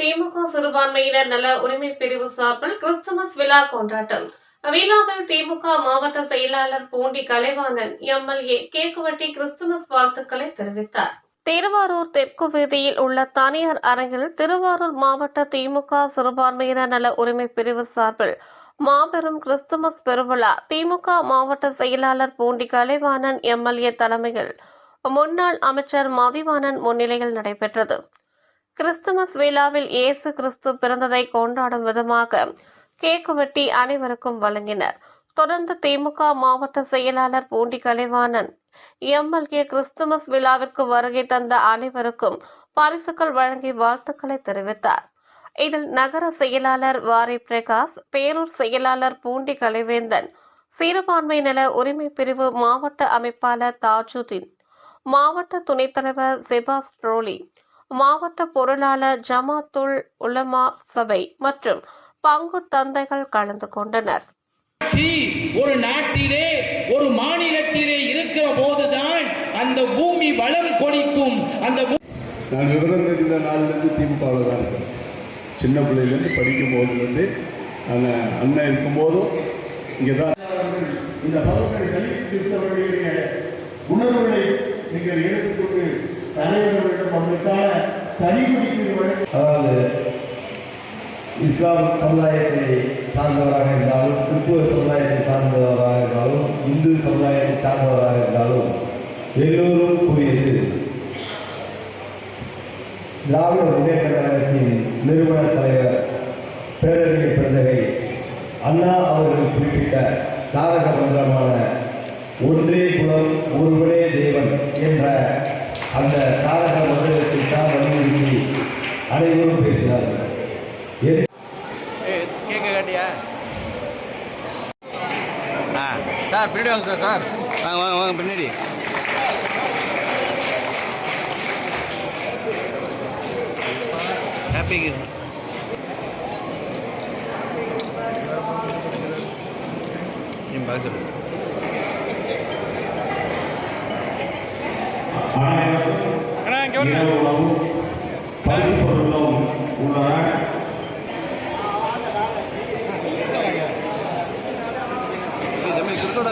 திமுக சிறுபான்மையினர் நல உரிமை பிரிவு சார்பில் கிறிஸ்துமஸ் விழா கொண்டாட்டம். விழாவில் திமுக மாவட்ட செயலாளர் பூண்டி கலைவாணன் எம்எல்ஏ கேக்குவட்டி கிறிஸ்துமஸ் வாழ்த்துக்களை தெரிவித்தார். திருவாரூர் தெற்கு வீதியில் உள்ள தனியார் அரங்கில் திருவாரூர் மாவட்ட திமுக சிறுபான்மையினர் நல உரிமை பிரிவு சார்பில் மாபெரும் கிறிஸ்துமஸ் பெருவிழா திமுக மாவட்ட செயலாளர் பூண்டி கலைவாணன் எம்எல்ஏ தலைமையில் முன்னாள் அமைச்சர் மதிவாணன் முன்னிலையில் நடைபெற்றது. கிறிஸ்துமஸ் விழாவில் இயேசு கிறிஸ்து பிறந்ததை கொண்டாடும் விதமாக கேக் வெட்டி அனைவருக்கும் வழங்கினர். தொடர்ந்து திமுக மாவட்ட செயலாளர் பூண்டி கலைவாணன் எம்எல்ஏ கிறிஸ்துமஸ் விழாவிற்கு வருகை தந்த அனைவருக்கும் பரிசுகள் வழங்கி வாழ்த்துக்களை தெரிவித்தார். இதில் நகர செயலாளர் வாரி பிரகாஷ் பேரூர் செயலாளர் பூண்டி கலைவேந்தன் சிறுபான்மை நல உரிமை பிரிவு மாவட்ட அமைப்பாளர் தாஜுதீன் மாவட்ட துணைத் தலைவர் செபாஸ் ரோலி மாவட்ட பொருளாளர் ஜமாத்துல் உலமா சபை மற்றும் பங்கு தந்தைகள் கலந்து கொண்டனர். ஒரு நாட்டிலே ஒரு மாநிலத்திலே இருக்கிற போதுதான் அந்த பூமி வளம் கொடிக்கும் அந்த நான் விவரம் தெரிந்த நாள்லேருந்து திமுகவில் தான் இருக்கேன் சின்ன பிள்ளையிலேருந்து படிக்கும் போதுலேருந்து அண்ணன் அண்ணன் இருக்கும்போதும் இங்கே தான் இந்த பகுதியில் தலித் கிறிஸ்தவர்களுடைய உணர்வுகளை நீங்கள் எடுத்துக்கொண்டு தலைவர்களிடம் அவர்களுக்கான தனி அதாவது இஸ்லாம் சமுதாயத்தை சார்ந்தவராக இருந்தாலும் கிறிஸ்துவ சமுதாயத்தை சார்ந்தவராக இருந்தாலும் இந்து சமுதாயத்தை சார்ந்தவராக இருந்தாலும் எல்லோரும் கூறியது திராவிட முன்னேற்ற கழகத்தின் நிறுவன தலைவர் பேரறிஞர் பிறந்தகை அண்ணா அவர்கள் குறிப்பிட்ட தாரக மந்திரமான ஒன்றே குலம் ஒருவனே தேவன் என்ற அந்த தாரக மந்திரத்தை அனைவரும் பேசினார்கள். சார் பின்னாடி வாங்க சார் சார். வாங்க வாங்க வாங்க பின்னாடி. ஹாப்பிக்கு நீங்கள் பார்க்க சொல்லுங்கள் பள்ளி பொருளும் உள்ளன திருக்கோட